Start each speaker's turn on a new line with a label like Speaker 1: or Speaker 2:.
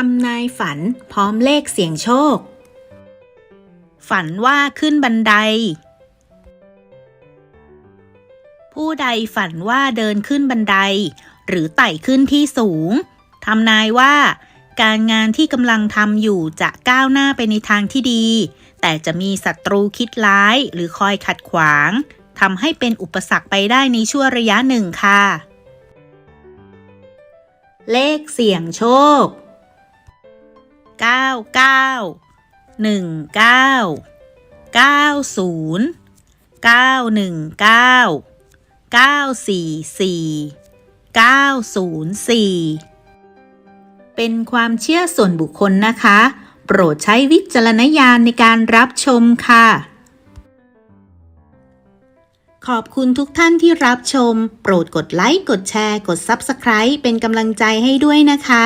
Speaker 1: ทำนายฝันพร้อมเลขเสี่ยงโชค ฝันว่าขึ้นบันได ผู้ใดฝันว่าเดินขึ้นบันได หรือไต่ขึ้นที่สูงทำนายว่า การงานที่กำลังทำอยู่จะก้าวหน้าไปในทางที่ดี แต่จะมีศัตรูคิดร้ายหรือคอยขัดขวางทำให้เป็นอุปสรรคไปได้ในช่วงระยะหนึ่งค่ะ เลขเสี่ยงโชค 99 19 90 919 944 904เป็นความเชื่อส่วนบุคคลนะคะ โปรดใช้วิจารณญาณในการรับชมค่ะ ขอบคุณทุกท่านที่รับชม โปรดกดไลค์ กดแชร์ กด Subscribe เป็นกำลังใจให้ด้วยนะคะ